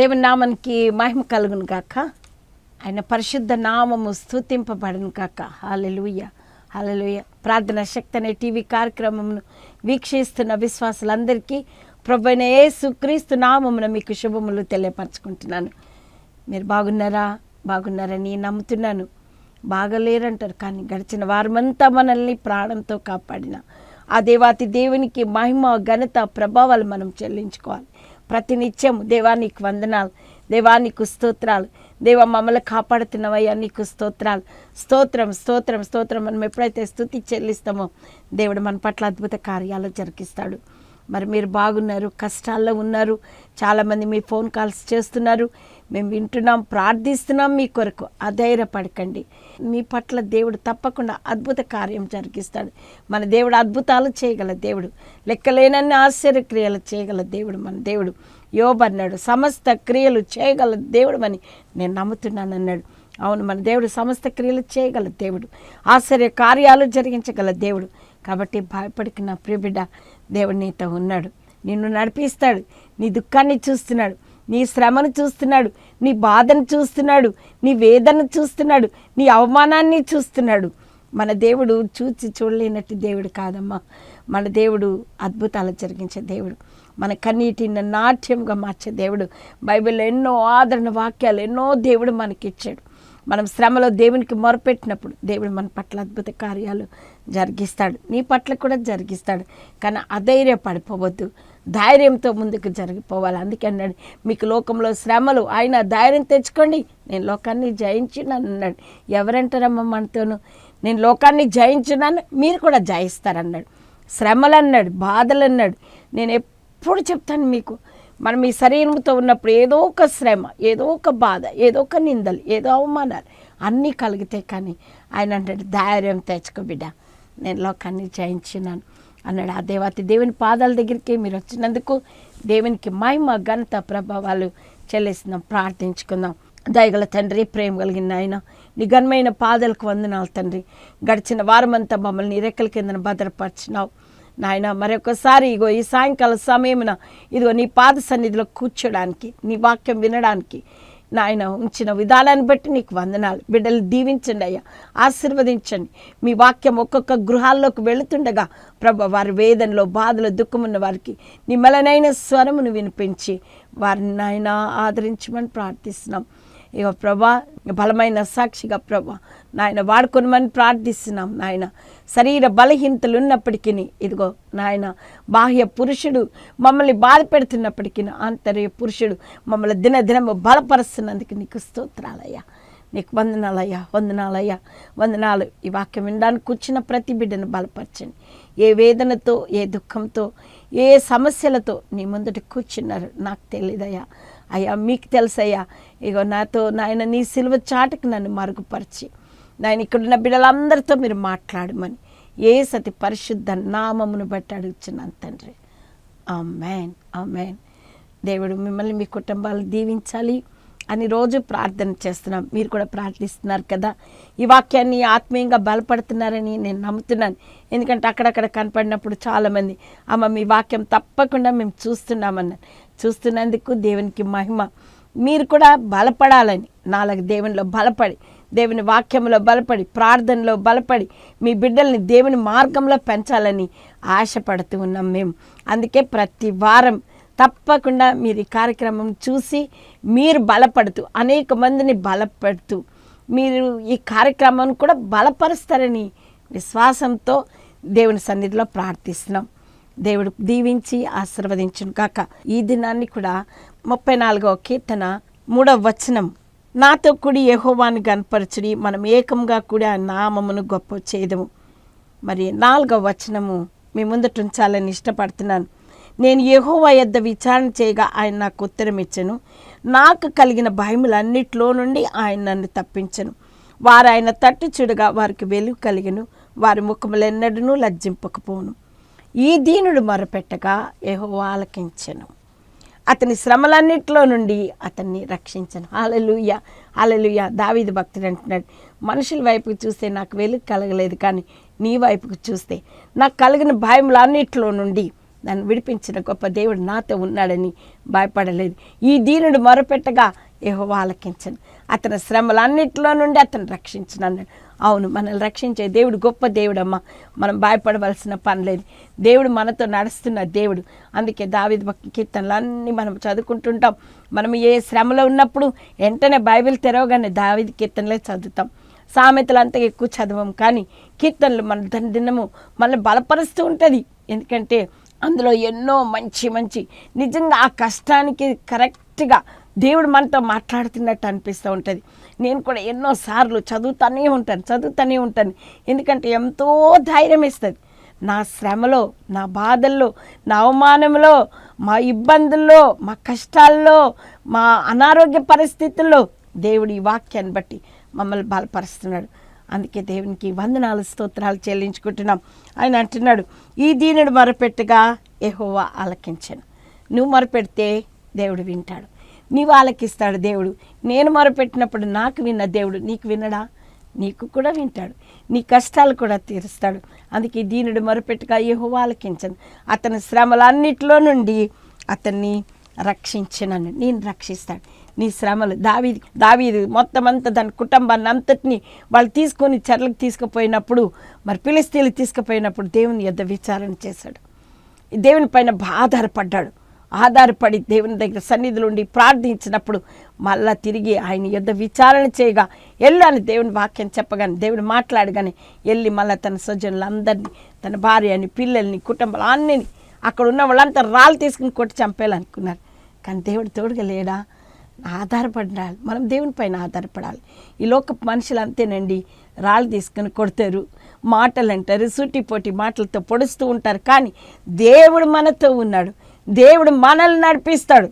దేవుని నామానికి మహిమ కలుగును కాక ఆయన పరిశుద్ధ నామము స్థుతింపబడను కాక హాలెలుయ హాలెలుయ ప్రార్థన శక్తి అనే టీవీ కార్యక్రమమును వీక్షిస్తున్న విశ్వాసులందరికీ ప్రభుైన యేసు క్రీస్తు నామమున మీకు శుభములు తెలియపరచుకుంటున్నాను. మీరు బాగున్నారా? బాగున్నారని నమ్ముతున్నాను. బాగలేరంటారు కానీ గడిచిన వారమంతా మనల్ని ప్రాణంతో కాపాడిన ఆ దేవాతి దేవునికి మహిమ ఘనత ప్రభావాలు మనం చెల్లించుకోవాలి. ప్రతినిత్యం దేవానికి వందనాలు. దేవానికి స్తోత్రాలు. దేవ మమ్మల్ని కాపాడుతున్నవయ్యా నీకు స్తోత్రాలు. స్తోత్రం స్తోత్రం స్తోత్రం. మనం ఎప్పుడైతే స్థుతి చెల్లిస్తామో దేవుడు మన పట్ల అద్భుత కార్యాలు జరిగిస్తాడు. మరి మీరు బాగున్నారు కష్టాల్లో ఉన్నారు. చాలామంది మీ ఫోన్ కాల్స్ చేస్తున్నారు. మేము వింటున్నాం ప్రార్థిస్తున్నాం మీ కొరకు. అధైర్యపడకండి. మీ పట్ల దేవుడు తప్పకుండా అద్భుత కార్యం జరిగిస్తాడు. మన దేవుడు అద్భుతాలు చేయగల దేవుడు. లెక్కలేనన్ని ఆశ్చర్యక్రియలు చేయగల దేవుడు మన దేవుడు. యోబన్నాడు సమస్త క్రియలు చేయగల దేవుడు అని నేను నమ్ముతున్నాను అన్నాడు అవును మన దేవుడు సమస్త క్రియలు చేయగల దేవుడు. ఆశ్చర్య కార్యాలు జరిగించగల దేవుడు. కాబట్టి భయపడికి నా ప్రియబిడ్డ దేవుడు నీతో ఉన్నాడు. నిన్ను నడిపిస్తాడు. నీ దుఃఖాన్ని చూస్తున్నాడు. నీ శ్రమను చూస్తున్నాడు నీ బాధను చూస్తున్నాడు నీ వేదన చూస్తున్నాడు నీ అవమానాన్ని చూస్తున్నాడు. మన దేవుడు చూచి చూడలేనట్టు దేవుడు కాదమ్మా. మన దేవుడు అద్భుతాలు జరిగించే దేవుడు. మన కన్నీటిని నాట్యంగా మార్చే దేవుడు. బైబిల్లో ఎన్నో ఆదరణ వాక్యాలు ఎన్నో దేవుడు మనకిచ్చాడు. మనం శ్రమలో దేవునికి మొరపెట్టినప్పుడు దేవుడు మన పట్ల అద్భుత కార్యాలు జరిగిస్తాడు. నీ పట్ల కూడా జరిగిస్తాడు. కానీ అధైర్యపడిపోవద్దు. ధైర్యంతో ముందుకు జరిగిపోవాలి. అందుకే అన్నాడు మీకు లోకంలో శ్రమలు ఆయన ధైర్యం తెచ్చుకోండి. నేను లోకాన్ని జయించినాను అన్నాడు ఎవరంటారమ్మా మనతోను? నేను లోకాన్ని జయించినాను మీరు కూడా జయిస్తారన్నాడు. శ్రమలు అన్నాడు బాధలు అన్నాడు నేను ఎప్పుడు చెప్తాను మీకు మనం ఈ శరీరంతో ఉన్నప్పుడు ఏదో ఒక శ్రమ ఏదో ఒక బాధ ఏదో ఒక నిందలు ఏదో అవమానాలు అన్నీ కలిగితే కానీ ఆయన అంటాడు ధైర్యం తెచ్చుకో బిడ్డ. నేను లోకాన్ని జయించినాను. అన్నాడు ఆ దేవాతి. దేవుని పాదాల దగ్గరికి మీరు వచ్చినందుకు దేవునికి మహిమ ఘనత ప్రభావాలు చెల్లిస్తున్నాం. ప్రార్థించుకుందాం. దయగల తండ్రి ప్రేమ కలిగిన నాయన నిఘన్మైన పాదలకు వందనాలు తండ్రి. గడిచిన వారమంతా మమ్మల్ని నీ రెక్కల కిందన భద్రపరిచినావు. నాయన మరొకసారి ఇగో ఈ సాయంకాల సమయమున ఇదిగో నీ పాద సన్నిధిలో కూర్చోడానికి నీ వాక్యం వినడానికి నాయన ఉంచిన విధానాన్ని బట్టి నీకు వందనాలు. బిడ్డలు దీవించండి అయ్యా. ఆశీర్వదించండి. మీ వాక్యం ఒక్కొక్క గృహాల్లోకి వెళుతుండగా ప్రభ వారి వేదనలో బాధలో దుఃఖమున్న వారికి నిమ్మలనైన స్వరమును వినిపించి వారిని నాయన ఆదరించమని ప్రార్థిస్తున్నాం. ఇక ప్రభా బలమైన సాక్షిగా ప్రభా నాయన వాడుకొనమని ప్రార్థిస్తున్నాం నాయన. శరీర బలహీనతలు ఉన్నప్పటికీ ఇదిగో నాయన బాహ్య పురుషుడు మమ్మల్ని బాధ పెడుతున్నప్పటికీ ఆంతర్య పురుషుడు మమ్మల్ని దినదినము బలపరుస్తున్నందుకు నీకు స్తోత్రాలయ్యా. నీకు వందనాలయ్యా వందనాలయ్యా. వందనాలు. ఈ వాక్యం వినడానికి కూర్చున్న ప్రతి బిడ్డను బలపరచండి. ఏ వేదనతో ఏ దుఃఖంతో ఏ సమస్యలతో నీ ముందట కూర్చున్నారు నాకు తెలియదయ్యా అయ్యా మీకు తెలుసయ్యా. ఇగో నాతో నాయన నీ సిలువ చాటుకు నన్ను మరుగుపరిచి. నాయన ఇక్కడున్న బిడ్డలందరితో మీరు మాట్లాడమని ఏ సతి పరిశుద్ధ నామమును బట్టి అడుగుచున్నాను తండ్రి. ఆమెన్. ఆమెన్. దేవుడు మిమ్మల్ని మీ కుటుంబాలు దీవించాలి అని రోజు ప్రార్థన చేస్తున్నాం. మీరు కూడా ప్రార్థిస్తున్నారు కదా. ఈ వాక్యాన్ని ఆత్మీయంగా బలపడుతున్నారని నేను నమ్ముతున్నాను. ఎందుకంటే అక్కడక్కడ కనపడినప్పుడు చాలామంది అమ్మ మీ వాక్యం తప్పకుండా మేము చూస్తున్నామన్నాను చూస్తున్నందుకు దేవునికి మహిమ. మీరు కూడా బలపడాలని నాలుగు దేవునిలో బలపడి దేవుని వాక్యంలో బలపడి ప్రార్థనలో బలపడి మీ బిడ్డల్ని దేవుని మార్గంలో పెంచాలని ఆశపడుతూ ఉన్నాం మేము. అందుకే ప్రతి వారం తప్పకుండా మీరు ఈ కార్యక్రమం చూసి మీరు బలపడుతూ అనేక మందిని బలపడుతూ మీరు ఈ కార్యక్రమాన్ని కూడా బలపరుస్తారని విశ్వాసంతో దేవుని సన్నిధిలో ప్రార్థిస్తున్నాం. దేవుడు దీవించి ఆశీర్వదించును కాక ఈ దినాన్ని కూడా ముప్పై నాలుగవ కీర్తన మూడవ వచనం నాతో కూడి యహోవాన్ని గనపరచుడి మనం ఏకంగా కూడా ఆ నామమును గొప్ప చేయదము మరి నాలుగవ వచనము మీ ముందట ఉంచాలని ఇష్టపడుతున్నాను. నేను యహోవా యొద్ద విచారణ చేయగా ఆయన నాకు ఉత్తరం ఇచ్చను. నాకు కలిగిన భయములన్నిట్లో నుండి ఆయన నన్ను తప్పించను. వారు ఆయన తట్టు చూడగా వారికి వెలుగు కలిగను. వారి ముఖములెన్నడూ లజ్జింపకపోను. ఈ దీనుడు మొరపెట్టగా యహోవా ఆలకించను. అతని శ్రమలన్నిటిలో నుండి అతన్ని రక్షించను. అలలుయ అలలుయ దావీద భక్తుడు అంటున్నాడు మనుషుల వైపుకు చూస్తే నాకు వెలుగు కలగలేదు కానీ నీ వైపుకు చూస్తే నాకు కలిగిన భయములన్నిటిలో నుండి నన్ను విడిపించిన గొప్ప దేవుడు నాతో ఉన్నాడని భయపడలేదు. ఈ దీనుడు మొరపెట్టగా ఏహో ఆలకించను అతని శ్రమలన్నిటిలో నుండి అతను రక్షించను అన్నాడు. అవును మనల్ని రక్షించే దేవుడు గొప్ప దేవుడమ్మా. మనం భయపడవలసిన పని లేదు. దేవుడు మనతో నడుస్తున్న దేవుడు. అందుకే దావిద భక్తి కీర్తనలు అన్నీ మనం చదువుకుంటుంటాం. మనం ఏ శ్రమలో ఉన్నప్పుడు వెంటనే బైబిల్ తెరవగానే దావిద కీర్తనలే చదువుతాం. సామెతలు అంత ఎక్కువ చదవం కానీ కీర్తనలు మన దినము మనల్ని బలపరుస్తూ ఉంటుంది. ఎందుకంటే అందులో ఎన్నో మంచి మంచి నిజంగా ఆ కష్టానికి కరెక్ట్గా దేవుడు మనతో మాట్లాడుతున్నట్టు అనిపిస్తూ ఉంటుంది. నేను కూడా ఎన్నోసార్లు చదువుతూనే ఉంటాను చదువుతూనే ఉంటాను. ఎందుకంటే ఎంతో ధైర్యం ఇస్తుంది. నా శ్రమలో నా బాధల్లో నా అవమానంలో మా ఇబ్బందుల్లో మా కష్టాల్లో మా అనారోగ్య పరిస్థితుల్లో దేవుడు ఈ వాక్యాన్ని బట్టి మమ్మల్ని బలపరుస్తున్నాడు. అందుకే దేవునికి వందనాలు స్తోత్రాలు చెల్లించుకుంటున్నాం. ఆయన అంటున్నాడు ఈ దీనుడు మొరపెట్టగా ఎహోవా ఆలకించాను. నువ్వు మొరపెడితే దేవుడు వింటాడు. నీ వాళ్ళకి ఇస్తాడు దేవుడు. నేను మొరపెట్టినప్పుడు నాకు విన్న దేవుడు నీకు వినడా నీకు కూడా వింటాడు. నీ కష్టాలు కూడా తీరుస్తాడు. అందుకే దీనుడు మొరపెట్టుగా యెహోవా ఆలకించను. అతని శ్రమలన్నిటిలో నుండి అతన్ని రక్షించనని నేను రక్షిస్తాడు నీ శ్రమలు దావీది దావీది మొత్తం అంతా దాని కుటుంబాన్ని అంతటిని వాళ్ళు తీసుకొని చెర్లకు తీసుకుపోయినప్పుడు మరి పిలిస్తీలు తీసుకుపోయినప్పుడు దేవుని యొద్ద విచారణ చేశాడు. దేవుని పైన ఆధారపడ్డాడు ఆధారపడి దేవుని దగ్గర సన్నిధిలో ఉండి ప్రార్థించినప్పుడు మళ్ళా తిరిగి ఆయన యుద్ధ విచారణ చేయగా వెళ్ళాను దేవుని వాక్యం చెప్పగానే దేవుడు మాట్లాడగానే వెళ్ళి మళ్ళీ తన స్వజనులందరినీ తన భార్యని పిల్లల్ని కుటుంబాలు అన్నిని అక్కడ ఉన్న వాళ్ళంతా రాళ్ళు తీసుకుని కొట్టి చంపేయాలనుకున్నారు. కానీ దేవుడు తోడుగా లేడా? ఆధారపడాలి. మనం దేవుని పైన ఆధారపడాలి. ఈ లోక మనుషులు అంతేనండి. రాళ్ళు తీసుకుని కొడతారు మాటలు అంటారు సూటిపోటి మాటలతో పొడుస్తూ ఉంటారు. కానీ దేవుడు మనతో ఉన్నాడు. దేవుడు మనల్ని నడిపిస్తాడు.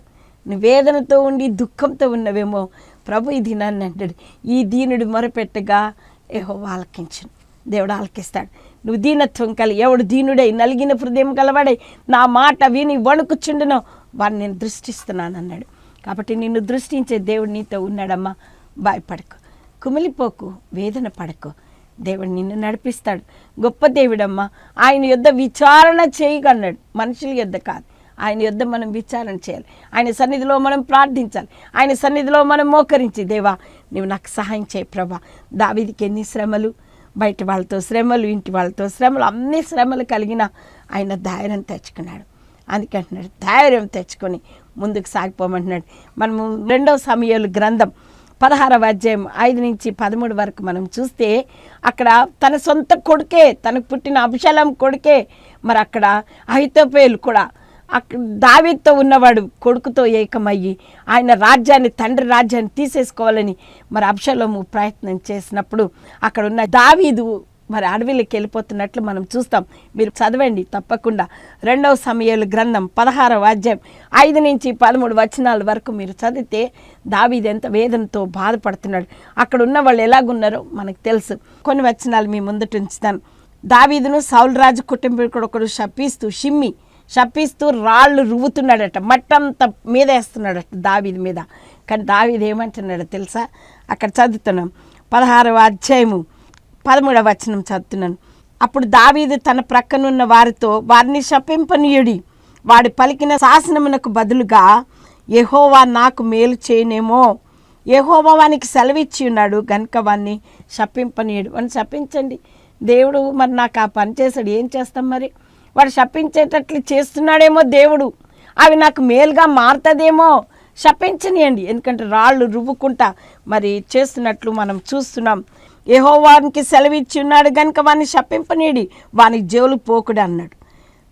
నువ్వు వేదనతో ఉండి దుఃఖంతో ఉన్నవేమో ప్రభు ఈ దినాన్ని అంటాడు. ఈ దీనుడు మొరపెట్టగా ఏహో ఆలకించను. దేవుడు ఆలకిస్తాడు. నువ్వు దీనత్వం కలి ఎవడు దీనుడై నలిగిన హృదయం కలవాడై నా మాట విని వణుకుచుండునో వాడిని నేను దృష్టిస్తున్నాను అన్నాడు కాబట్టి నిన్ను దృష్టించే దేవుడు నీతో ఉన్నాడమ్మా. భయపడకు. కుమిలిపోకు వేదన పడకు. దేవుడు నిన్ను నడిపిస్తాడు. గొప్ప దేవుడమ్మా. ఆయన యుద్ధ విచారణ చేయగన్నాడు. మనుషుల యుద్ధ కాదు. ఆయన యుద్ధ మనం విచారణ చేయాలి. ఆయన సన్నిధిలో మనం ప్రార్థించాలి. ఆయన సన్నిధిలో మనం మోకరించి దేవా నువ్వు నాకు సహాయం చేయి ప్రభా. దావిదికి ఎన్ని శ్రమలు? బయట వాళ్ళతో శ్రమలు ఇంటి వాళ్ళతో శ్రమలు అన్ని శ్రమలు కలిగిన ఆయన ధైర్యం తెచ్చుకున్నాడు. అందుకంటున్నాడు ధైర్యం తెచ్చుకొని ముందుకు సాగిపోమంటున్నాడు. మనము రెండవ సమయాలు గ్రంథం పదహారవ అధ్యాయం ఐదు నుంచి పదమూడు వరకు మనం చూస్తే అక్కడ తన సొంత కొడుకే తనకు పుట్టిన అభిషలం కొడుకే మరి అక్కడ అహితోపేలు కూడా దావీతో ఉన్నవాడు కొడుకుతో ఏకమయ్యి ఆయన రాజ్యాన్ని తండ్రి రాజ్యాన్ని తీసేసుకోవాలని మరి అబ్షలోము ప్రయత్నం చేసినప్పుడు అక్కడ ఉన్న దావీదు మరి అడవిలోకి వెళ్ళిపోతున్నట్లు మనం చూస్తాం. మీరు చదవండి తప్పకుండా. రెండవ సమయాలు గ్రంథం పదహారవ అధ్యాయం ఐదు నుంచి పదమూడు వచనాల వరకు మీరు చదివితే దావీదు ఎంత వేదనతో బాధపడుతున్నాడు. అక్కడ ఉన్న వాళ్ళు ఎలాగున్నారో మనకు తెలుసు. కొన్ని వచనాలు మీ ముందట ఉంచుతాను. దావీదును సౌలరాజు కుటుంబీకుడు ఒకడు శపిస్తూ షిమ్మి శపిస్తూ రాళ్ళు రువ్వుతున్నాడట మట్టంతా మీద వేస్తున్నాడట దావీది మీద. కానీ దావీది ఏమంటున్నాడు తెలుసా? అక్కడ చదువుతున్నాం. పదహారవ అధ్యాయము పదమూడవ వచనం చదువుతున్నాను. అప్పుడు దావీదు తన ప్రక్కనున్న వారితో వారిని శపింపనీయుడి వాడు పలికిన శాసనమునకు బదులుగా ఎహోవా నాకు మేలు చేయనేమో. ఎహోవా వానికి సెలవిచ్చి ఉన్నాడు గనుక వాన్ని శపింపనీయుడు. వాడిని శపించండి. దేవుడు మరి నాకు ఆ పని చేశాడు ఏం చేస్తాం మరి? వాడు శపించేటట్లు చేస్తున్నాడేమో దేవుడు. అవి నాకు మేలుగా మారుతుందేమో. శపించనియండి. ఎందుకంటే రాళ్ళు రువ్వుకుంటా మరి చేస్తున్నట్లు మనం చూస్తున్నాం. యెహోవానికి సెలవిచ్చి ఉన్నాడు కనుక వాడిని శపింపనీడి వాని జోలు పోకుడు అన్నాడు.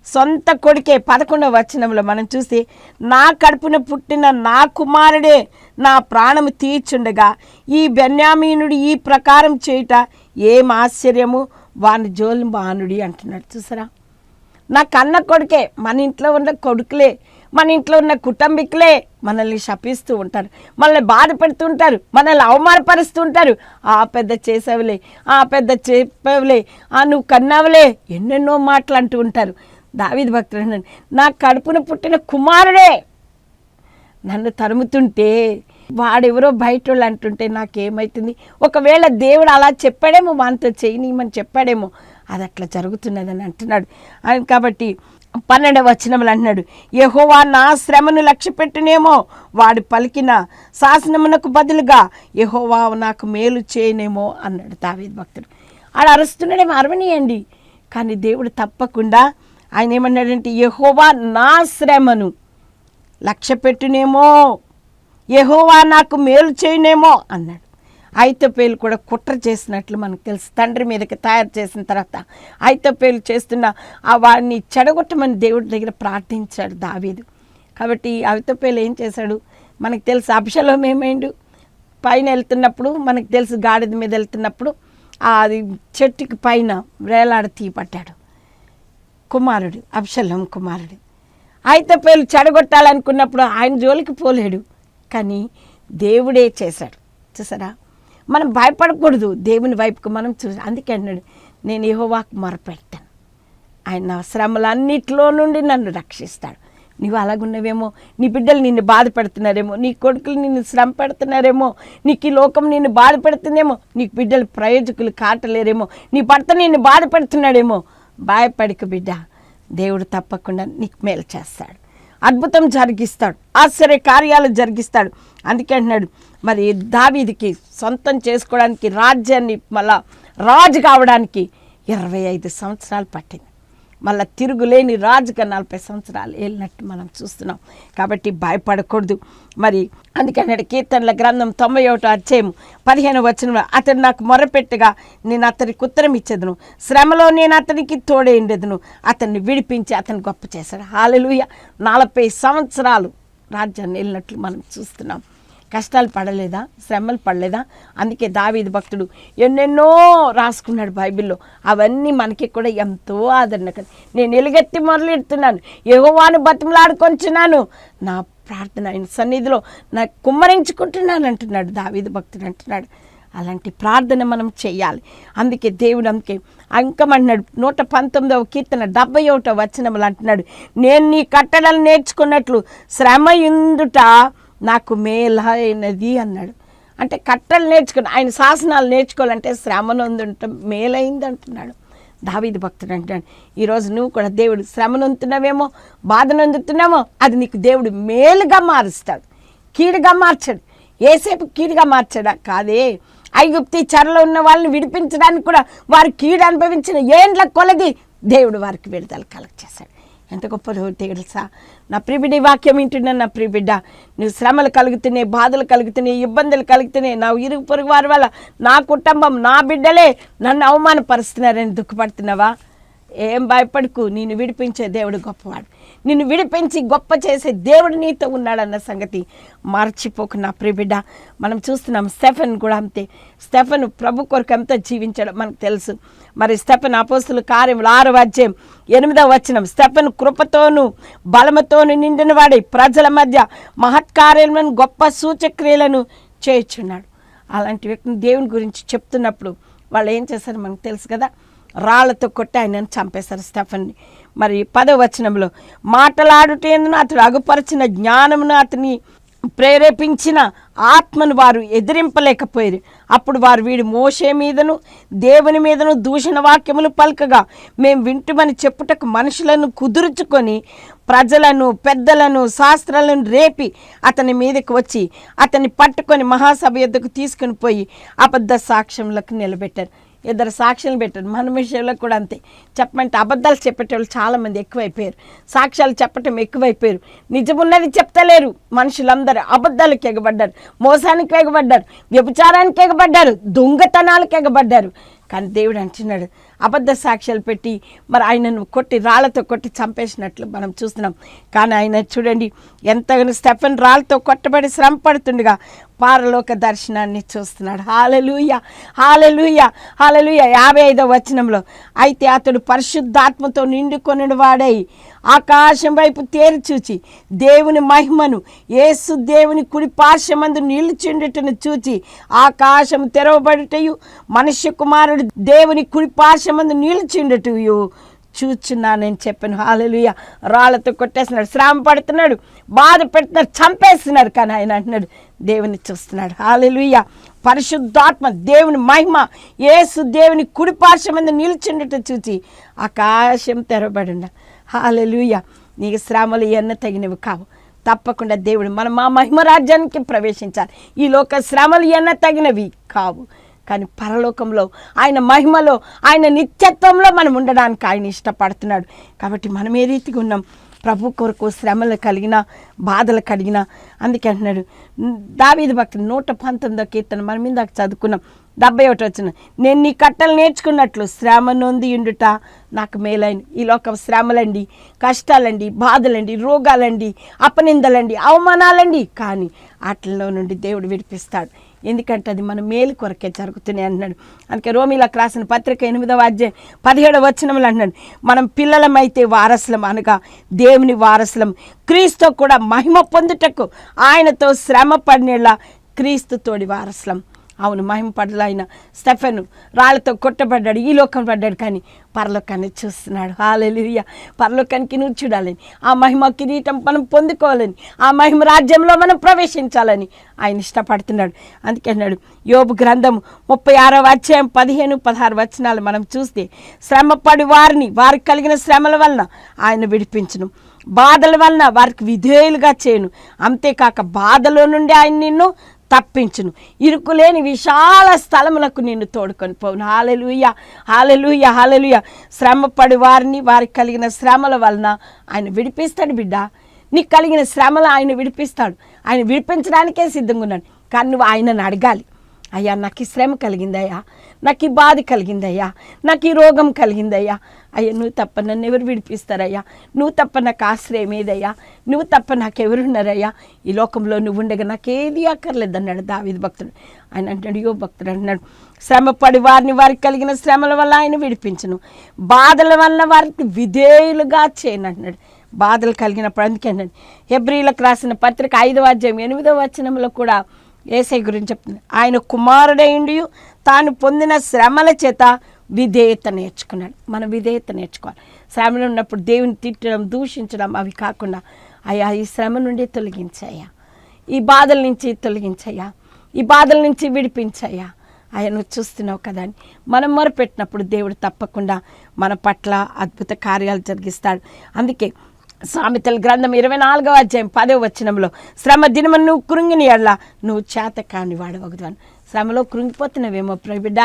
సొంత కొడుకే పదకొండవ వచనంలో మనం చూసి నా కడుపున పుట్టిన నా కుమారుడే నా ప్రాణము తీర్చుండగా ఈ బెన్యామీనుడు ఈ ప్రకారం చేయుట ఏం ఆశ్చర్యము? వాని జోలు బానుడి అంటున్నాడు. చూసారా? నా కన్న కొడుకే మన ఇంట్లో ఉన్న కొడుకులే మన ఇంట్లో ఉన్న కుటుంబీకులే మనల్ని శపిస్తూ ఉంటారు. మనల్ని బాధ పెడుతుంటారు మనల్ని అవమానపరుస్తూ ఉంటారు ఆ పెద్ద చేసావులే ఆ పెద్ద చెప్పావులే ఆ నువ్వు కన్నావులే ఎన్నెన్నో మాటలు అంటూ ఉంటారు. దావిది భక్తుడు అన్నాడు, నా కడుపున పుట్టిన కుమారుడే నన్ను తరుముతుంటే వాడెవరో బయట వాళ్ళు అంటుంటే నాకేమవుతుంది ఒకవేళ దేవుడు అలా చెప్పాడేమో మనతో చేయనీయమని చెప్పాడేమో అది అట్లా జరుగుతున్నదని అంటున్నాడు. ఆయన కాబట్టి పన్నెండవ వచనములు అంటున్నాడు యహోవా నా శ్రమను లక్ష్యపెట్టునేమో వాడు పలికిన శాసనమునకు బదులుగా యహోవా నాకు మేలు చేయనేమో అన్నాడు తావేద్ భక్తుడు. ఆడ అరుస్తున్నాడేమో అరవనీయండి? కానీ దేవుడు తప్పకుండా ఆయన ఏమన్నాడంటే యహోవా నా శ్రమను లక్ష్య యహోవా నాకు మేలు చేయనేమో అన్నాడు. అయితపేలు కూడా కుట్ర చేసినట్లు మనకు తెలుసు. తండ్రి మీదకి తయారు చేసిన తర్వాత ఐతోపేలు చేస్తున్న ఆ వాడిని చెడగొట్టమని దేవుడి దగ్గర ప్రార్థించాడు దావీదు. కాబట్టి ఐతోపేలు ఏం చేశాడు? మనకు తెలుసు అభిషలం ఏమైండు? పైన వెళ్తున్నప్పుడు మనకు తెలుసు గాడిద మీద వెళ్తున్నప్పుడు ఆ అది చెట్టుకి పైన వేలాడ తీపట్టాడు కుమారుడు అబ్షలం కుమారుడు. అయితే పేరు చెడగొట్టాలనుకున్నప్పుడు ఆయన జోలికి పోలేడు. కానీ దేవుడే చేశాడు. చూసారా? మనం భయపడకూడదు. దేవుని వైపుకు మనం చూ అందుకే అన్నాడు నేను యహోవాకు మొరపెడతాను. ఆయన శ్రమలన్నిటిలో నుండి నన్ను రక్షిస్తాడు. నువ్వు అలాగున్నవేమో నీ బిడ్డలు నిన్ను బాధ పెడుతున్నారేమో నీ కొడుకులు నిన్ను శ్రమ పెడుతున్నారేమో నీకు ఈ లోకం నిన్ను బాధ పెడుతుందేమో నీకు బిడ్డలు ప్రయోజకులు కాటలేరేమో నీ భర్త నిన్ను బాధ పెడుతున్నాడేమో. భయపడిక బిడ్డ. దేవుడు తప్పకుండా నీకు మేలు చేస్తాడు. అద్భుతం జరిగిస్తాడు. ఆశ్చర్య కార్యాలు జరిగిస్తాడు. అందుకే అంటున్నాడు మరి దావీదికి సొంతం చేసుకోవడానికి రాజ్యాన్ని మళ్ళా రాజు కావడానికి ఇరవై ఐదు సంవత్సరాలు పట్టింది. మళ్ళీ తిరుగులేని రాజుగా నలభై సంవత్సరాలు వెళ్ళినట్టు మనం చూస్తున్నాం. కాబట్టి భయపడకూడదు. మరి అందుకన్నాడు కీర్తనల గ్రంథం తొంభై ఒకటో అధ్యాయం పదిహేను వచ్చిన అతడు నాకు మొరపెట్టగా నేను అతనికి ఉత్తరం ఇచ్చేదను. శ్రమలో నేను అతనికి తోడేండేదను అతన్ని విడిపించి అతను గొప్ప చేశాడు. హాలలుయ. నలభై సంవత్సరాలు రాజ్యాన్ని వెళ్ళినట్లు మనం చూస్తున్నాం. కష్టాలు పడలేదా? శ్రమలు పడలేదా? అందుకే దావీది భక్తుడు ఎన్నెన్నో రాసుకున్నాడు బైబిల్లో. అవన్నీ మనకి కూడా ఎంతో ఆదరణ నేను ఎలుగెత్తి మొదలెడుతున్నాను యెహోవాను బతిమలాడుకొంచున్నాను. నా ప్రార్థన ఆయన సన్నిధిలో నా కుమ్మరించుకుంటున్నాను అంటున్నాడు దావీది భక్తుడు అంటున్నాడు. అలాంటి ప్రార్థన మనం చేయాలి. అందుకే దేవుడు అందుకే అంకమంటున్నాడు నూట పంతొమ్మిదవ కీర్తన డెబ్బై ఒకటో వచనములు అంటున్నాడు. నేను నీ కట్టడలు నేర్చుకున్నట్లు శ్రమ ఇందుట నాకు మేలైనది అన్నాడు. అంటే కట్టలు నేర్చుకుని ఆయన శాసనాలు నేర్చుకోవాలంటే శ్రమనొందుంట మేలైంది అంటున్నాడు దావీది భక్తుడు అంటాడు ఈరోజు నువ్వు కూడా దేవుడు శ్రమనొందుతున్నావేమో బాధ నొందుతున్నామో అది నీకు దేవుడు మేలుగా మారుస్తాడు కీడుగా మార్చాడు. ఏసేపు కీడుగా మార్చాడా? కాదే. ఐగుప్తి చెరలో ఉన్న వాళ్ళని విడిపించడానికి కూడా వారు కీడు అనుభవించిన ఏండ్ల కొలది దేవుడు వారికి విడుదల కలెక్ట్ చేశాడు. ఎంత గొప్ప తెలుసా? నా ప్రిబిడి వాక్యం వింటున్నా నా ప్రిబిడ్డ నువ్వు శ్రమలు కలుగుతున్నాయి బాధలు కలుగుతున్నాయి ఇబ్బందులు కలుగుతున్నాయి నా ఇరుగు పొరుగు వారి వల్ల నా కుటుంబం నా బిడ్డలే నన్ను అవమానపరుస్తున్నారని దుఃఖపడుతున్నావా? ఏం భయపడకు నేను విడిపించే దేవుడు గొప్పవాడు. నిన్ను విడిపించి గొప్ప చేసే దేవుడు నీతో ఉన్నాడన్న సంగతి మర్చిపోకు నా ప్రియబిడ్డ. మనం చూస్తున్నాం స్టెఫెన్ కూడా అంతే. స్టెఫెన్ ప్రభు కొరకు ఎంత జీవించడం మనకు తెలుసు. మరి స్టెఫెన్ అపోస్తుల కార్యములు ఆరు అధ్యాయం ఎనిమిదవ వచనం. స్టెఫెన్ కృపతోను బలముతోను నిండిన వాడి ప్రజల మధ్య మహత్కార్యములను గొప్ప సూచక్రియలను చేయుచున్నాడు. అలాంటి వ్యక్తిని దేవుని గురించి చెప్తున్నప్పుడు వాళ్ళు ఏం చేశారు మనకు తెలుసు కదా. రాళ్ళతో కొట్టి ఆయనను చంపేశారు స్టెఫన్ని మరి పదవచనంలో మాటలాడుటేందును అతడు అగుపరిచిన జ్ఞానమును అతని ప్రేరేపించిన ఆత్మను వారు ఎదిరింపలేకపోయారు. అప్పుడు వారు వీడి మోషే మీదను దేవుని మీదను దూషణ వాక్యములు పలకగా మేము వింటుమని చెప్పుటకు మనుషులను కుదుర్చుకొని ప్రజలను పెద్దలను శాస్త్రాలను రేపి అతని మీదకి వచ్చి అతన్ని పట్టుకొని మహాసభ ఎద్దకు తీసుకుని పోయి అబద్ధ సాక్ష్యములకు నిలబెట్టారు. ఇద్దరు సాక్షులు పెట్టారు. మన విషయంలో కూడా అంతే. చెప్పమంటే అబద్ధాలు చెప్పేటోళ్ళు చాలామంది ఎక్కువైపోయారు. సాక్ష్యాలు చెప్పటం ఎక్కువైపోయారు. నిజమున్నది చెప్తలేరు మనుషులందరూ. అబద్ధాలకు ఎగబడ్డారు. మోసానికి ఎగబడ్డారు. వ్యభిచారానికి ఎగబడ్డారు. దొంగతనాలకు ఎగబడ్డారు. కానీ దేవుడు అంటున్నాడు అబద్ధ సాక్ష్యాలు పెట్టి మరి ఆయనను కొట్టి రాళ్ళతో కొట్టి చంపేసినట్లు మనం చూస్తున్నాం. కానీ ఆయన చూడండి ఎంతగానో స్టెఫన్ రాళ్ళతో కొట్టబడి శ్రమ పడుతుండగా పారలోక దర్శనాన్ని చూస్తున్నాడు. Hallelujah hallelujah hallelujah. యాభై ఐదో వచనంలో అయితే అతడు పరిశుద్ధాత్మతో నిండుకొనిన వాడై ఆకాశం వైపు తేరి చూచి దేవుని మహిమను యేసు దేవుని కుడి పార్శ్వమందు నిలుచుండుటను చూచి ఆకాశం తెరవబడుటయు మనుష్య కుమారుడు దేవుని కుడి పార్శ్వమందు నిలుచుండుటయు చూచున్నానని చెప్పాను. హాలలుయ రాళ్ళతో కొట్టేస్తున్నాడు. శ్రమ పడుతున్నాడు. బాధ పెడుతున్నాడు. చంపేస్తున్నారు కానీ ఆయన అంటున్నాడు దేవుని చూస్తున్నాడు. హాలలుయ పరిశుద్ధాత్మ దేవుని మహిమ. యేసు దేవుని కుడిపార్శ్వ మీద నిల్చుండట చూచి ఆకాశం తెరబడిన హాలలుయ నీకు శ్రమలు ఎన్న తగినవి కావు. తప్పకుండా దేవుడు మనం మా మహిమ రాజ్యానికి ప్రవేశించాలి. ఈ లోక శ్రమలు ఎన్న తగినవి కావు. కానీ పరలోకంలో ఆయన మహిమలో ఆయన నిత్యత్వంలో మనం ఉండడానికి ఆయన ఇష్టపడుతున్నాడు. కాబట్టి మనం ఏ రీతిగా ఉన్నాం? ప్రభు కొరకు శ్రమలు కలిగిన బాధలు కలిగిన అందుకే అంటున్నాడు. దావీది భక్తుడు నూట పంతొమ్మిదో కీర్తన మనం ఇందాక చదువుకున్నాం. డెబ్బై ఒకటి వచ్చిన నేను నీ కట్టలు నేర్చుకున్నట్లు శ్రమ నొంది ఉండుట నాకు మేలైన ఈ లోక శ్రమలండి కష్టాలండి బాధలండి రోగాలండి అపనిందలండి అవమానాలండి. కానీ వాటిలో నుండి దేవుడు విడిపిస్తాడు. ఎందుకంటే అది మన మేలు కొరకే జరుగుతున్నాయి అన్నాడు అందుకే రోమిలకు రాసిన పత్రిక ఎనిమిదవ అధ్యాయం పదిహేడవ వచనములు అన్నాడు మనం పిల్లలమైతే వారసులం అనగా దేవుని వారసులం. క్రీస్తు కూడా మహిమ పొందుటకు ఆయనతో శ్రమ పడినేలా క్రీస్తుతోడి వారసులం. అవును మహిమ ఆయన స్టెఫెన్ రాళ్ళతో కొట్టబడ్డాడు ఈ లోకం పడ్డాడు కానీ పరలోకాన్ని చూస్తున్నాడు. హాలెలియ పరలోకానికి నువ్వు చూడాలని ఆ మహిమ కిరీటం మనం పొందుకోవాలని ఆ మహిమ రాజ్యంలో మనం ప్రవేశించాలని ఆయన ఇష్టపడుతున్నాడు. అందుకే అన్నాడు యోబు గ్రంథం ముప్పై ఆరవ అధ్యాయం పదిహేను పదహారు వచనాలు మనం చూస్తే శ్రమపడి వారిని వారికి కలిగిన శ్రమల వలన ఆయన విడిపించను. బాధల వలన వారికి విధేయులుగా చేయను. అంతేకాక బాధలో నుండి ఆయన నిన్ను తప్పించును. ఇరుకులేని విశాల స్థలములకు నిన్ను తోడుకొని పోవును. Hallelujah hallelujah hallelujah. శ్రమపడి వారిని వారికి కలిగిన శ్రమల వలన ఆయన విడిపిస్తాడు బిడ్డ. నీకు కలిగిన శ్రమలు ఆయన విడిపిస్తాడు. ఆయన విడిపించడానికే సిద్ధంగా ఉన్నాడు. కానీ నువ్వు ఆయనను అడగాలి. అయ్యా నాకు ఈ శ్రమ కలిగిందయ్యా నాకు ఈ బాధ కలిగిందయ్యా నాకు ఈ రోగం కలిగిందయ్యా. అయ్యా నువ్వు తప్ప నన్ను ఎవరు విడిపిస్తారయ్యా? నువ్వు తప్ప నాకు ఆశ్రయం ఏదయ్యా? నువ్వు తప్ప నాకెవరున్నారయ్యా ఈ లోకంలో నువ్వు ఉండగా నాకేది అక్కర్లేదు అన్నాడు దావిది భక్తుడు. ఆయన అంటాడు యో భక్తుడు అంటున్నాడు శ్రమపడి వారిని వారికి కలిగిన శ్రమల వల్ల ఆయన విడిపించను. బాధల వల్ల వారికి విధేయులుగా చేయను అంటున్నాడు. బాధలు కలిగినప్పుడు అందుకే అన్నాడు హెబ్రిలకు రాసిన పత్రిక ఐదవ అధ్యాయం ఎనిమిదవ వచనంలో కూడా ఏసై గురించి చెప్తుంది. ఆయన కుమారుడైండి తాను పొందిన శ్రమల చేత విధేయత నేర్చుకున్నాడు. మనం విధేయత నేర్చుకోవాలి. శ్రమలు ఉన్నప్పుడు దేవుని తిట్టడం దూషించడం అవి కాకుండా అయ్యా ఈ శ్రమ నుండి తొలగించాయా ఈ బాధల నుంచి తొలగించయ్యా. ఈ బాధల నుంచి విడిపించయ్యా. ఆయన నువ్వు చూస్తున్నావు కదా అని. మనం మొరపెట్టినప్పుడు దేవుడు తప్పకుండా మన పట్ల అద్భుత కార్యాలు జరిగిస్తాడు. అందుకే సామెతల గ్రంథం ఇరవై నాలుగవ అధ్యాయం పదవ వచనంలో శ్రమ దినము నువ్వు కృంగిని ఎడల నువ్వు చేత కాని వాడవగదువాను శ్రమలో కృంగిపోతున్నావేమో బిడ్డ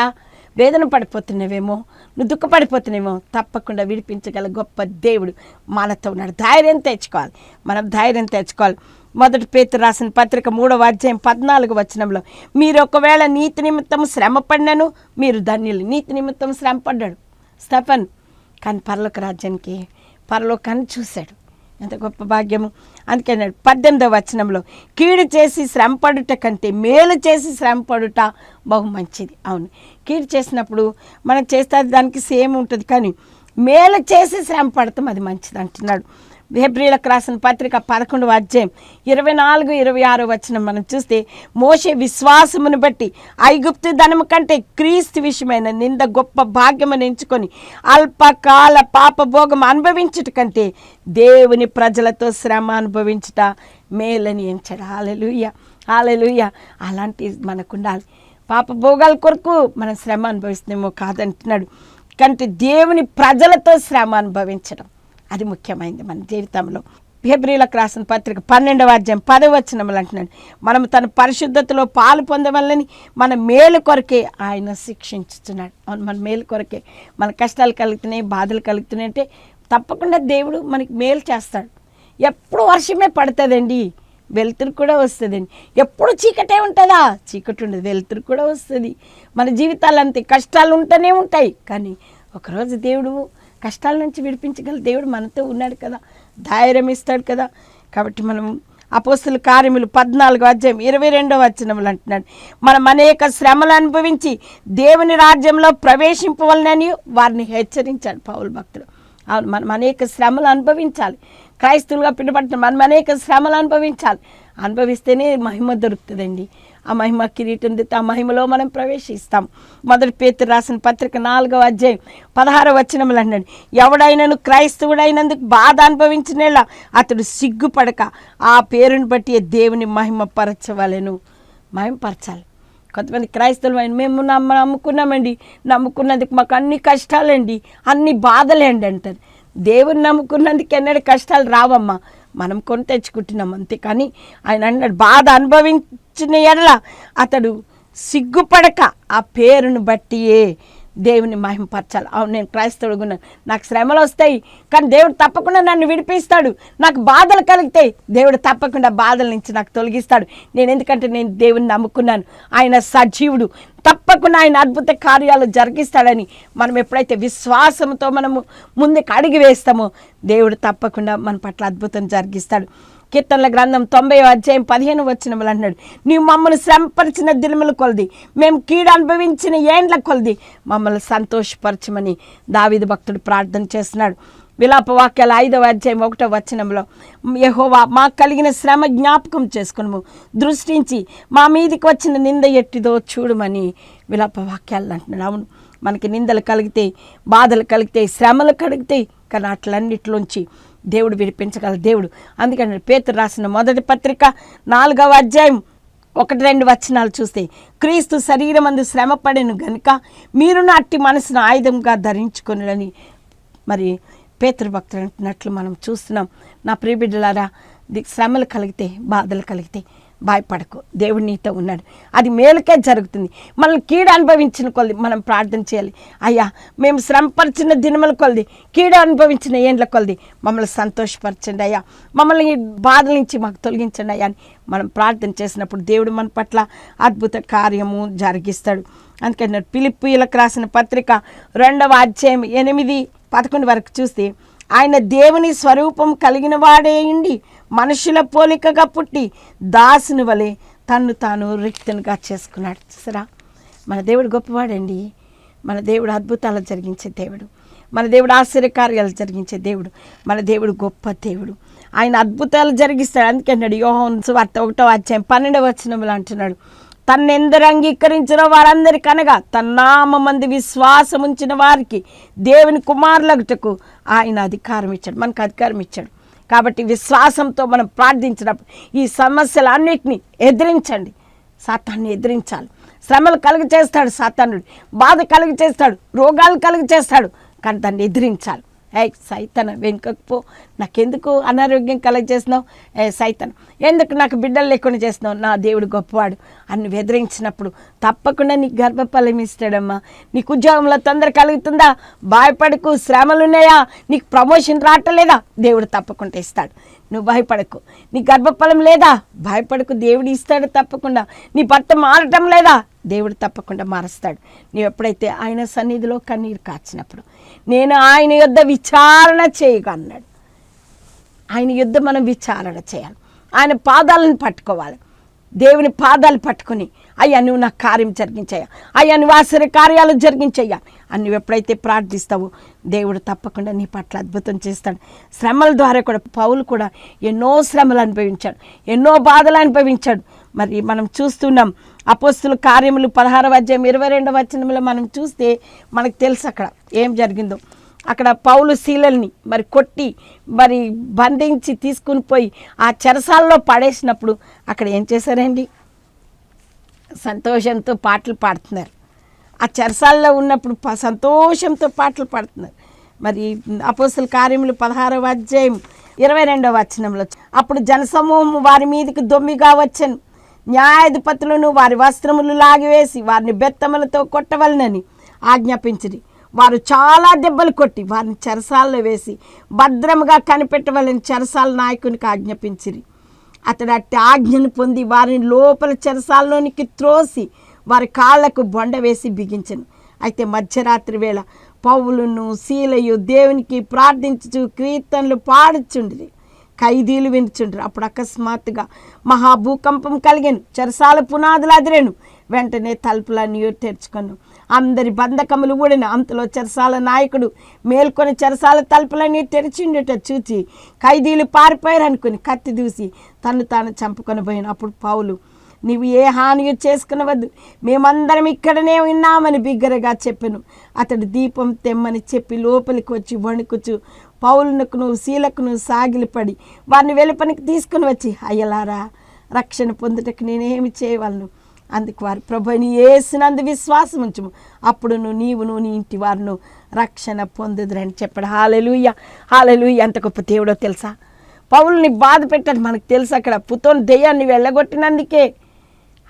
వేదన పడిపోతున్నావేమో నువ్వు దుఃఖపడిపోతున్నావేమో తప్పకుండా విడిపించగల గొప్ప దేవుడు మనతో ఉన్నాడు. ధైర్యం తెచ్చుకోవాలి. మనం ధైర్యం తెచ్చుకోవాలి. మొదటి పేరు రాసిన పత్రిక మూడవ అధ్యాయం పద్నాలుగు వచనంలో మీరు ఒకవేళ నీతి నిమిత్తం శ్రమ పడినను మీరు ధన్యులు. నీతి నిమిత్తం శ్రమ పడ్డాడు స్టఫన్. కానీ పర్లోక రాజ్యానికి పరలోకాన్ని చూశాడు. ఎంత గొప్ప భాగ్యము. అందుకని పద్దెనిమిదవ వచనంలో కీడు చేసి శ్రమపడుట కంటే మేలు చేసి శ్రమపడుట బహు మంచిది. అవును. కీడు చేసినప్పుడు మనం చేస్తే అది దానికి సేమ్ ఉంటుంది కానీ మేలు చేసి శ్రమ పడతాం అది మంచిది అంటున్నాడు. హెబ్రిలకు రాసిన పత్రిక పదకొండు అధ్యాయం ఇరవై నాలుగు ఇరవై ఆరు వచ్చిన మనం చూస్తే మోసే విశ్వాసమును బట్టి ఐగుప్తు ధనము కంటే క్రీస్తు విషయమైన నింద గొప్ప భాగ్యమని ఎంచుకొని అల్పకాల పాపభోగం అనుభవించుట కంటే దేవుని ప్రజలతో శ్రమ అనుభవించుట మేలని ఎంచడు. హాలెలుయ్య హాలెలుయ్య అలాంటి మనకు ఉండాలి కొరకు మనం శ్రమ అనుభవిస్తున్నామో కాదంటున్నాడు. కంటే దేవుని ప్రజలతో శ్రమ అనుభవించడం. అది ముఖ్యమైనది మన జీవితంలో. ఫిబ్రిలకు రాసిన పత్రిక పన్నెండవ అధ్యాయం పదవచనములు అంటున్నాడు మనం తన పరిశుద్ధతలో పాలు పొందవల్లని మన మేలు కొరకే ఆయన శిక్షించుతున్నాడు అవును మన మేలు కొరకే. మన కష్టాలు కలుగుతున్నాయి బాధలు కలుగుతున్నాయి అంటే తప్పకుండా దేవుడు మనకి మేలు చేస్తాడు. ఎప్పుడు వర్షమే పడుతుందండి వెలుతురు కూడా వస్తుందండి. ఎప్పుడు చీకటే ఉంటుందా? చీకటి ఉండదు వెలుతురు కూడా వస్తుంది. మన జీవితాలు అంతే కష్టాలు ఉంటూనే ఉంటాయి. కానీ ఒకరోజు దేవుడు కష్టాల నుంచి విడిపించగల దేవుడు మనతో ఉన్నాడు కదా. ధైర్యం ఇస్తాడు కదా. కాబట్టి మనం అపోస్తుల కార్యములు పద్నాలుగు అధ్యాయం ఇరవై రెండవ వచనములు అంటున్నాడు. మనం అనేక శ్రమలు అనుభవించి దేవుని రాజ్యంలో ప్రవేశింపవలనని వారిని హెచ్చరించాడు పౌలు భక్తుడు. అవును మనం అనేక శ్రమలు అనుభవించాలి. క్రైస్తవులుగా పిలుపడుతున్న మనం అనేక శ్రమలు అనుభవించాలి. అనుభవిస్తేనే మహిమ దొరుకుతుందండి. ఆ మహిమ కిరీటం దిత్తే ఆ మహిమలో మనం ప్రవేశిస్తాం. మొదటి పేతురు రాసిన పత్రిక నాలుగవ అధ్యాయం పదహార వచనములు అన్నాడు ఎవడైనను క్రైస్తవుడైనందుకు బాధ అనుభవించినేలా అతడు సిగ్గుపడక ఆ పేరుని బట్టి దేవుని మహిమ పరచవలెను. మహిమపరచాలి కొంతమంది క్రైస్తవులు అయిన మేము నమ్మ నమ్ముకున్నామండి. నమ్ముకున్నందుకు మాకు అన్ని కష్టాలండి. అన్ని బాధలేండి అంటారు. దేవుని నమ్ముకున్నందుకు ఎన్నడూ కష్టాలు రావమ్మా. మనం కొని తెచ్చుకుంటున్నాం అంతే. కానీ ఆయన అన్నాడు బాధ అనుభవించిన ఎడల అతడు సిగ్గుపడక ఆ పేరును బట్టియే దేవుని మహిమపరచాలి అవును నేను క్రైస్తవుడుగా ఉన్నాను నాకు శ్రమలు వస్తాయి కానీ దేవుడు తప్పకుండా నన్ను విడిపిస్తాడు. నాకు బాధలు కలుగుతాయి దేవుడు తప్పకుండా బాధల నుంచి నాకు తొలగిస్తాడు. నేను ఎందుకంటే నేను దేవుని నమ్ముకున్నాను. ఆయన సజీవుడు. తప్పకుండా ఆయన అద్భుత కార్యాలు జరిగిస్తాడని మనం ఎప్పుడైతే విశ్వాసంతో మనము ముందుకు అడిగి వేస్తామో దేవుడు తప్పకుండా మన పట్ల అద్భుతం జరిగిస్తాడు. కీర్తనల గ్రంథం తొంభై అధ్యాయం పదిహేను వచ్చినములు అన్నాడు నీవు మమ్మల్ని శ్రమపరిచిన దినములు కొలది. మేము కీడు అనుభవించిన ఏండ్ల కొలది. మమ్మల్ని సంతోషపరచమని దావిద భక్తుడు ప్రార్థన చేస్తున్నాడు. విలాప వాక్యాల ఐదవ అధ్యాయం ఒకటో వచనంలో యహోవా మాకు కలిగిన శ్రమ జ్ఞాపకం చేసుకును దృష్టించి మా మీదికి వచ్చిన నింద ఎట్టిదో చూడమని విలాప వాక్యాలు అంటున్నాడు. అవును మనకి నిందలు కలిగితే బాధలు కలిగితే శ్రమలు కలిగితే కానీ అట్లన్నిటిలోంచి దేవుడు విడిపించగల దేవుడు. అందుకని పేతురు రాసిన మొదటి పత్రిక నాలుగవ అధ్యాయం ఒకటి రెండు వచనాలు చూస్తే క్రీస్తు శరీరం అందు శ్రమ పడెను గనుక మీరును అట్టి మనసును ఆయుధంగా ధరించుకొనుడని మరి పేతృభక్తులు అంటున్నట్లు మనం చూస్తున్నాం. నా ప్రియబిడ్డలారా శ్రమలు కలిగితే బాధలు కలిగితే భయపడకు. దేవుడు నీతో ఉన్నాడు. అది మేలుకే జరుగుతుంది. మనల్ని కీడు అనుభవించిన కొలది మనం ప్రార్థన చేయాలి. అయ్యా మేము శ్రమపరిచిన దినముల కొలది కీడు అనుభవించిన ఏండ్ల కొలది మమ్మల్ని సంతోషపరచండి అయ్యా. మమ్మల్ని బాధల నుంచి మాకు తొలగించండి అయ్యా అని మనం ప్రార్థన చేసినప్పుడు దేవుడు మన పట్ల అద్భుత కార్యము జరిగిస్తాడు. అందుకని పిలిపిలకు రాసిన పత్రిక రెండవ అధ్యాయం ఎనిమిది పదకొండు వరకు చూస్తే ఆయన దేవుని స్వరూపం కలిగిన వాడే ఉండి మనుషుల పోలికగా పుట్టి దాసుని వలె తన్ను తాను రిక్తునిగా చేసుకున్నాడు. చూసారా? మన దేవుడు గొప్పవాడండి. మన దేవుడు అద్భుతాలు జరిగించే దేవుడు. మన దేవుడు ఆశ్చర్యకార్యాలు జరిగించే దేవుడు. మన దేవుడు గొప్ప దేవుడు. ఆయన అద్భుతాలు జరిగిస్తాడు. అందుకన్నాడు అన్నాడు వార్త ఒకటో అధ్యాయం పన్నెండవ వచనములు అంటున్నాడు తన్నెందరు అంగీకరించిన వారందరికీ అనగా తన నామందు విశ్వాసం ఉంచిన వారికి దేవుని కుమారులగుటకు ఆయన అధికారం ఇచ్చాడు. మనకు అధికారం ఇచ్చాడు. కాబట్టి విశ్వాసంతో మనం ప్రార్థించినప్పుడు ఈ సమస్యలన్నిటిని ఎదిరించండి. సాతాన్ని ఎదిరించాలి. శ్రమలు కలుగ చేస్తాడు సాతానుడు. బాధ కలుగ చేస్తాడు రోగాలు కలుగ చేస్తాడు కానీ దాన్ని ఎదిరించాలి. ఏ సైతన వెనుకకు పో. నాకెందుకు అనారోగ్యం కలగ చేసినావు ఏ సైతనం ఎందుకు నాకు బిడ్డలు లేకుండా చేసినావు నా దేవుడు గొప్పవాడు. అని వెదిరించినప్పుడు తప్పకుండా నీకు గర్భఫలం ఇస్తాడమ్మా. నీకు ఉద్యోగంలో తొందర కలుగుతుందా? భయపడకు. శ్రమలు ఉన్నాయా నీకు ప్రమోషన్ రావటలేదా? దేవుడు తప్పకుండా ఇస్తాడు. నువ్వు భయపడకు. నీ గర్భఫలం లేదా? భయపడకు. దేవుడు ఇస్తాడు తప్పకుండా. నీ భర్త మారటం లేదా? దేవుడు తప్పకుండా మారుస్తాడు. నీవు ఎప్పుడైతే ఆయన సన్నిధిలో కన్నీరు కాచినప్పుడు నేను ఆయన యొద్ద విచారణ చేయగా అన్నాడు. ఆయన యుద్ధ మనం విచారణ చేయాలి. ఆయన పాదాలను పట్టుకోవాలి. దేవుని పాదాలు పట్టుకొని అయ్యా నువ్వు నా కార్యం జరిగించయ్యా. అయ్యా నువ్వు ఆశ్చర్య కార్యాలు జరిగించయ్యా. అని నువ్వు ఎప్పుడైతే ప్రార్థిస్తావో దేవుడు తప్పకుండా నీ పట్ల అద్భుతం చేస్తాడు. శ్రమల ద్వారా కూడా పౌలు కూడా ఎన్నో శ్రమలు అనుభవించాడు. ఎన్నో బాధలు అనుభవించాడు. మరి మనం చూస్తున్నాం అపోస్తుల కార్యములు పదహారవ అధ్యాయం ఇరవై రెండవ వచనంలో మనం చూస్తే మనకు తెలుసు అక్కడ ఏం జరిగిందో. అక్కడ పౌలు శీలల్ని మరి కొట్టి మరి బంధించి తీసుకుని పోయి ఆ చెరసాల్లో పడేసినప్పుడు అక్కడ ఏం చేశారండి? సంతోషంతో పాటలు పాడుతున్నారు. ఆ చెరసాల్లో ఉన్నప్పుడు సంతోషంతో పాటలు పాడుతున్నారు. మరి అపోస్తుల కార్యములు పదహారవ అధ్యాయం ఇరవై రెండవ వచనంలో అప్పుడు జనసమూహం వారి మీదకి దొమ్మిగా వచ్చాను. న్యాయాధిపతులను వారి వస్త్రములు లాగివేసి వారిని బెత్తములతో కొట్టవలనని ఆజ్ఞాపించిరి. వారు చాలా దెబ్బలు కొట్టి వారిని చెరసాలలో వేసి భద్రముగా కనిపెట్టవలని చెరసాల నాయకునికి ఆజ్ఞాపించిరి. అతడు అట్టి ఆజ్ఞను పొంది వారిని లోపల చెరసాలలోనికి త్రోసి వారి కాళ్ళకు బొండ వేసి బిగించను. అయితే మధ్యరాత్రి వేళ పౌలును శీలయు దేవునికి ప్రార్థించుచు కీర్తనలు పాడుచుండిరి. ఖైదీలు వినిచుండ్రు అప్పుడు అకస్మాత్తుగా మహాభూకంపం కలిగాను. చెరసాల పునాదులు అదిరేను. వెంటనే తలుపులన్నీ తెరుచుకున్నాను అందరి బంధకములు ఊడిన అంతలో చెరసాల నాయకుడు మేల్కొని చెరసాల తలుపులన్నీ తెరిచిండుట చూచి ఖైదీలు పారిపోయారు అనుకుని కత్తి దూసి తను తాను చంపుకొని పోయిన. అప్పుడు పౌలు నీవు ఏ హాని చేసుకునవద్దు. మేమందరం ఇక్కడనే ఉన్నామని బిగ్గరగా చెప్పాను. అతడు దీపం తెమ్మని చెప్పి లోపలికి వచ్చి వణుకుచు పౌలునకును శీలకును సాగిలిపడి వారిని వెలుపనికి తీసుకుని వచ్చి అయ్యలారా రక్షణ పొందుటకు నేనేమి చేయవలను? అందుకు వారు ప్రభుని వేసినందు విశ్వాసం ఉంచుము. అప్పుడు నువ్వు నీవును నీ ఇంటి వారును రక్షణ పొందుదురని చెప్పాడు. హాలెలుయ్య హాలెలుయ్య ఎంత గొప్ప దేవుడో తెలుసా? పౌల్ని బాధ పెట్టాడు. మనకు తెలుసు అక్కడ పుతోని దెయ్యాన్ని వెళ్ళగొట్టినందుకే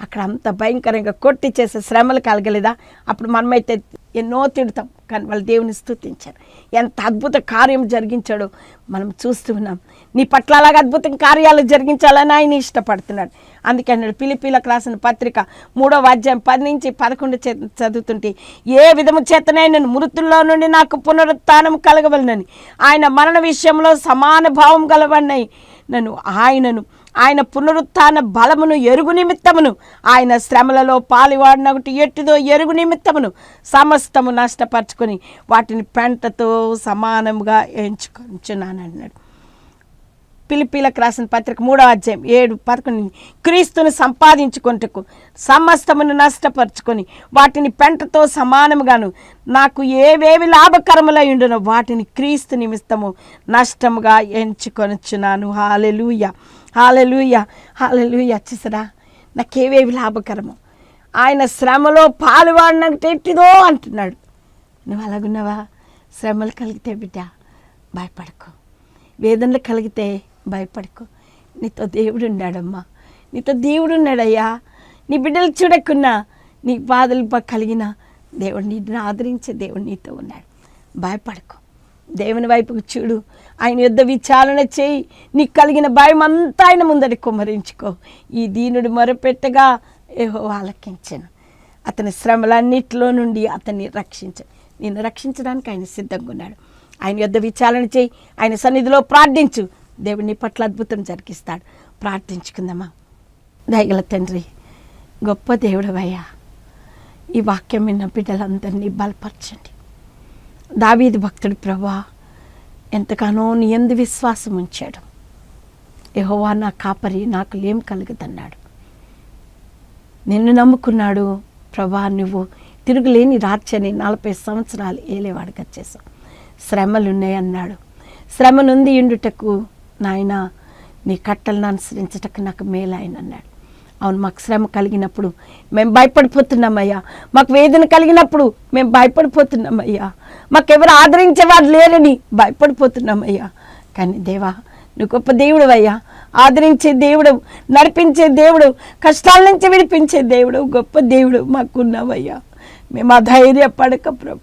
అక్కడ అంత భయంకరంగా కొట్టి చేసే శ్రమలు కలగలేదా? అప్పుడు మనమైతే ఎన్నో తిడతాం. కానీ వాళ్ళు దేవుని స్థుతించారు ఎంత అద్భుత కార్యం జరిగించాడో మనం చూస్తూ ఉన్నాం. నీ పట్ల అలాగ అద్భుతం కార్యాలు జరిగించాలని ఆయన ఇష్టపడుతున్నాడు. అందుకే అన్నాడు పిలిపిలకు రాసిన పత్రిక మూడో అధ్యాయం పది నుంచి పదకొండు చే చదువుతుంటే ఏ విధము చేతనైనా మృతుల్లో నుండి నాకు పునరుత్నం కలగవలనని ఆయన మరణ విషయంలో సమాన భావం కలవన్నాయి నన్ను ఆయనను ఆయన పునరుత్న బలమును ఎరుగు నిమిత్తమును. ఆయన శ్రమలలో పాలివాడినఒకటి ఎట్టుదో ఎరుగు నిమిత్తమును. సమస్తము నష్టపరుచుకొని వాటిని పెంటతో సమానముగా ఎంచుకొంచున్నానన్నాడు. పిలిపిలకు రాసిన పత్రిక మూడో అధ్యాయం ఏడు పదకొండు. క్రీస్తును సంపాదించుకొంటకు సమస్తమును నష్టపరుచుకొని వాటిని పెంటతో సమానముగాను నాకు ఏవేవి లాభకరములై ఉండునో వాటిని క్రీస్తు నిమిత్తము నష్టముగా ఎంచుకొనుచున్నాను. హాలెలూయ. హాలలుయ హాలెలూయ చూసరా. నాకేవేవి లాభకరము ఆయన శ్రమలో పాలువాడినట్టు ఎట్టిదో అంటున్నాడు. నువ్వు అలాగున్నావా? శ్రమలు కలిగితే బిడ్డ భయపడకు. వేదనలు కలిగితే భయపడకు. నీతో దేవుడు ఉన్నాడమ్మా నీతో దేవుడు ఉన్నాడయ్యా నీ బిడ్డలు చూడకున్నా నీ బాధలు కలిగిన దేవుడు నిన్ను ఆదరించే దేవుడు నీతో ఉన్నాడు. భయపడకు. దేవుని వైపుకు చూడు. ఆయన యుద్ధ విచారణ చేయి. నీకు కలిగిన భయం అంతా ఆయన ముందరి కుమ్మరించుకో. ఈ దీనుడు మొరపెట్టగా ఏహో ఆలకించను. అతని శ్రమలన్నిటిలో నుండి అతన్ని రక్షించ నేను రక్షించడానికి ఆయన సిద్ధంగా ఉన్నాడు. ఆయన యుద్ధ విచారణ చేయి. ఆయన సన్నిధిలో ప్రార్థించు. దేవుడిని పట్ల అద్భుతం జరిగిస్తాడు. ప్రార్థించుకుందామా? దయగల తండ్రి గొప్ప దేవుడవయ్యా ఈ వాక్యం విన్న బిడ్డలందరినీ బలపరచండి. దావీది భక్తుడు ప్రభా ఎంతగానో నీ ఎందు విశ్వాసం ఉంచాడు. యహోవా నా కాపరి నాకు లేం కలుగుదన్నాడు. నిన్ను నమ్ముకున్నాడు ప్రభా నువ్వు తిరుగులేని రాజ్యాన్ని నలభై సంవత్సరాలు ఏలేవాడుగా చేసావు శ్రమలున్నాయి అన్నాడు. శ్రమ నుండి ఇండుటకు నాయన నీ కట్టలను అనుసరించటకు నాకు మేలాయన అన్నాడు అవును మాకు శ్రమ కలిగినప్పుడు మేము భయపడిపోతున్నామయ్యా. మాకు వేదన కలిగినప్పుడు మేము భయపడిపోతున్నామయ్యా. మాకెవరు ఆదరించేవారు లేరని భయపడిపోతున్నామయ్యా. కానీ దేవా నువ్వు గొప్ప దేవుడు అయ్యా ఆదరించే దేవుడు నడిపించే దేవుడు కష్టాల నుంచి విడిపించే దేవుడు గొప్ప దేవుడు మాకున్నావయ్యా. మేము అధైర్యపడక ప్రభు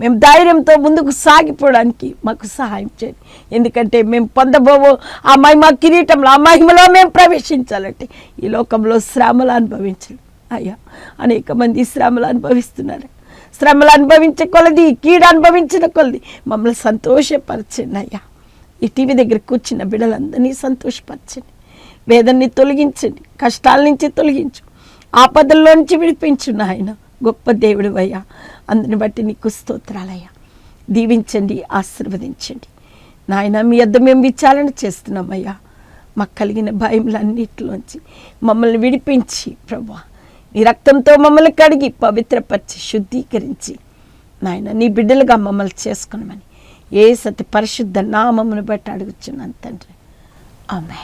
మేము ధైర్యంతో ముందుకు సాగిపోవడానికి మాకు సహాయం చేయండి. ఎందుకంటే మేము పొందబోవో ఆ మహిమ కిరీటంలో ఆ మహిమలో మేము ప్రవేశించాలంటే ఈ లోకంలో శ్రమలు అనుభవించండి అయ్యా అనేక మంది శ్రమలు అనుభవిస్తున్నారు. శ్రమలు అనుభవించే కొలది కీడు అనుభవించిన కొలది మమ్మల్ని సంతోషపరచండి అయ్యా. ఈ టీవీ దగ్గర కూర్చున్న బిడ్డలందరినీ సంతోషపరచండి. వేదన్ని తొలగించండి కష్టాల నుంచి తొలగించు. ఆపదల్లో నుంచి విడిపించు నాయన. గొప్ప దేవుడు అయ్యా అందుని బట్టి నీకు స్తోత్రాలయ్యా. దీవించండి ఆశీర్వదించండి. నాయన మీ వద్ద మేము విచారణ చేస్తున్నామయ్యా. మాకు కలిగిన భయములన్నిటిలోంచి మమ్మల్ని విడిపించి ప్రభా నీ రక్తంతో మమ్మల్ని కడిగి పవిత్రపరిచి శుద్ధీకరించి నాయన నీ బిడ్డలుగా మమ్మల్ని చేసుకునమని ఏ సతి పరిశుద్ధ నామమును బట్టి అడుగుచున్నాను తండ్రి. ఆమె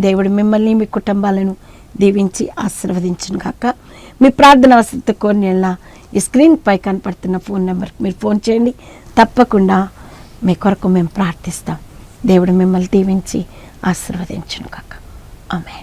దేవుడు మిమ్మల్ని మీ కుటుంబాలను దీవించి ఆశీర్వదించును కాక మీ ప్రార్థన అవసరత కొన్ని ఈ స్క్రీన్ పై కనపడుతున్న ఫోన్ నెంబర్కి మీరు ఫోన్ చేయండి. తప్పకుండా మీ కొరకు మేము ప్రార్థిస్తాం. దేవుడు మిమ్మల్ని దీవించి ఆశీర్వదించును కాక. ఆమె